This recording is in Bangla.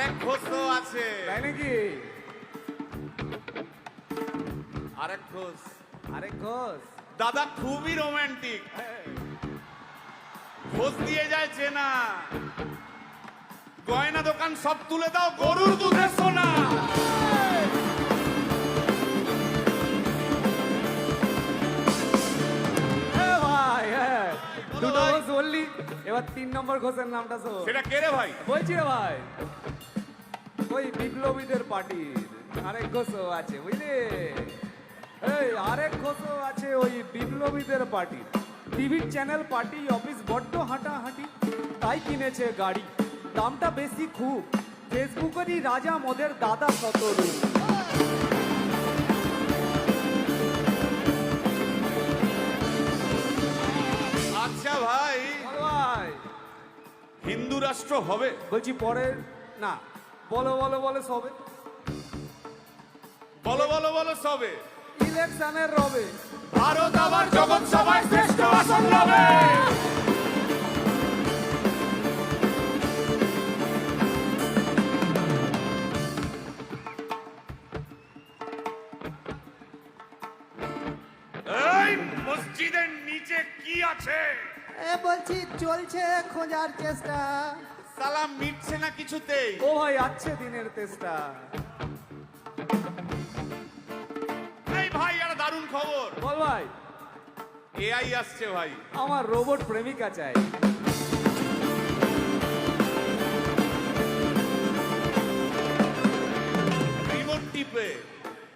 আরেক ঘোষ তো আছে। তাই নাকি? আরেক ঘোষ আরে ঘোষ দাদা খুবই রোমান্টিক ঘোষ দিয়ে যায় চেনা। গয়না দোকান সব তুলে দাও গরুর দুধের সোনা। দুটো। ঘোষ বললি এবার তিন নম্বর ঘোষের নামটা শোন। সেটা কে রে ভাই? বলছি রে ভাই। বিপ্লবীদের পার্টির আরেক ঘোষও আছে বুঝলি? এই আরেক ঘোষও আছে ওই বিপ্লবীদের পার্টির। টিভির চ্যানেল পার্টি অফিস বড্ড হাঁটাহাঁটি তাই কিনেছে গাড়ি। দামটা বেশি খুব। ফেসবুকেরই রাজা মদের দাদা সতরু। আচ্ছা ভাই হিন্দু রাষ্ট্র হবে? বলছি পরে না বলো বলো বলো সবে। বলো বলো বলো সবে। ইলেকশনের রবে। ভারত আবার জগৎ সভায় শ্রেষ্ঠ আসন এই মসজিদের নিচে কি আছে? এ বলছি চলছে খোঁজার চেষ্টা। সালাম মিটছে না কিছুতেই ও ভাই আছে দিনের তেষ্টা এই ভাই আর দারুণ খবর। বল ভাই। এআই আসছে ভাই। আমার রোবট প্রেমিকা চাই।